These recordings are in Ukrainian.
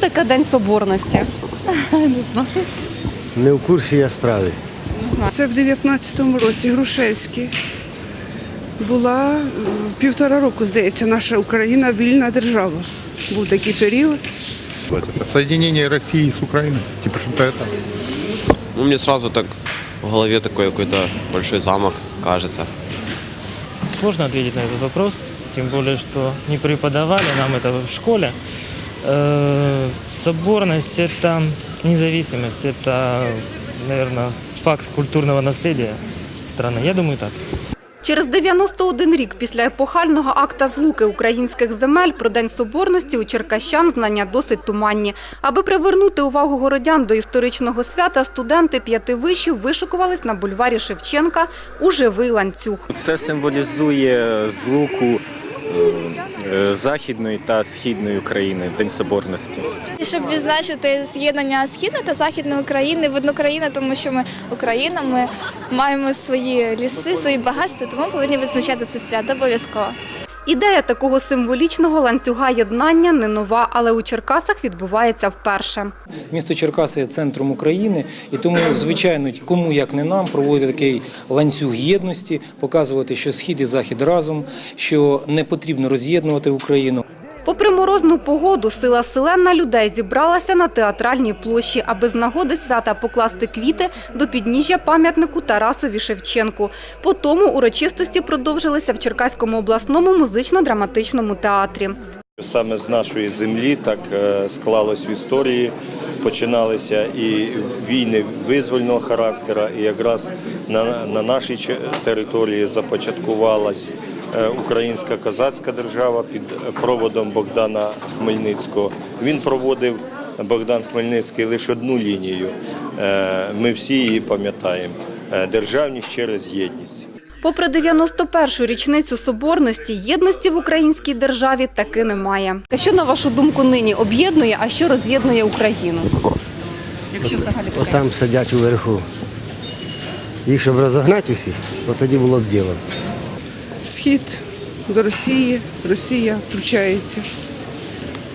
таке День Соборності? Не в курсі я справи. Це в 19-му році Грушевський. Була е, півтора року, здається, наша Україна вільна держава. Був такий період. Вот это соединение России с Украиной. Типа что-то это. Ну, мне сразу так в голове такой какой-то большой замок кажется. Сложно ответить на этот вопрос, тем более, что не преподавали нам это в школе. Э, Соборность – это независимость, это, наверное, факт культурного наследия страны. Я думаю, так. Через 91 рік після епохального акта злуки українських земель про День Соборності у черкащан знання досить туманні. Аби привернути увагу городян до історичного свята, студенти п'яти вишів вишикувались на бульварі Шевченка у живий ланцюг. Це символізує злуку е, Західної та Східної України, День Соборності. Щоб відзначити з'єднання східної та західної України в одну країну, тому що ми Україна, ми маємо свої ліси, свої багатства, тому повинні визначати це свято обов'язково. Ідея такого символічного ланцюга єднання не нова, але у Черкасах відбувається вперше. Місто Черкаси є центром України, і тому, звичайно, кому як не нам проводити такий ланцюг єдності, показувати, що схід і захід разом, що не потрібно роз'єднувати Україну. Попри морозну погоду, сила селена людей зібралася на театральній площі, аби з нагоди свята покласти квіти до підніжжя пам'ятнику Тарасові Шевченку. По тому урочистості продовжилися в Черкаському обласному музично-драматичному театрі. Саме з нашої землі так е, склалось в історії. Починалися і війни визвольного характеру, і якраз на, на нашій території започаткувалась українська козацька держава під проводом Богдана Хмельницького. Він проводив Богдан Хмельницький лише одну лінію. Е, Ми всі її пам'ятаємо. Е, Державність через єдність. Попри 91-шу річницю соборності, єдності в українській державі таки немає. Що, на вашу думку, нині об'єднує, а що роз'єднує Україну? Якщо взагалі таке. Отам сидять уверху. Їх щоб розогнати усіх, от тоді було б діло Схід до Росії, Росія втручається.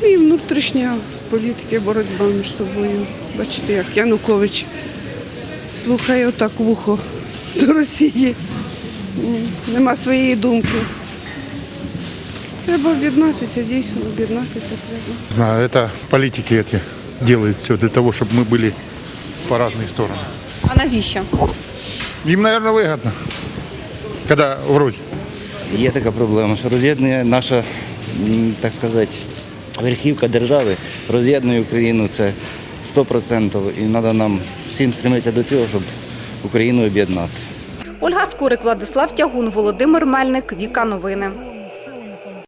І внутрішня політика, боротьба між собою. Бачите, як Янукович слухає отак вухо до Росії. М, Нема своєї думки. Треба об'єднатися, дійсно, об'єднатися треба. Знаю, это политики эти делают все для того, чтобы мы были по разные стороны. А навіщо? Им, наверное, выгодно, когда вроде. Є така проблема, що роз'єднує наша, так сказати, верхівка держави, роз'єднує Україну це 100%. І треба нам всім стремитися до цього, щоб Україну об'єднати. Ольга Скорик, Владислав Тягун, Володимир Мельник, Віка Новини.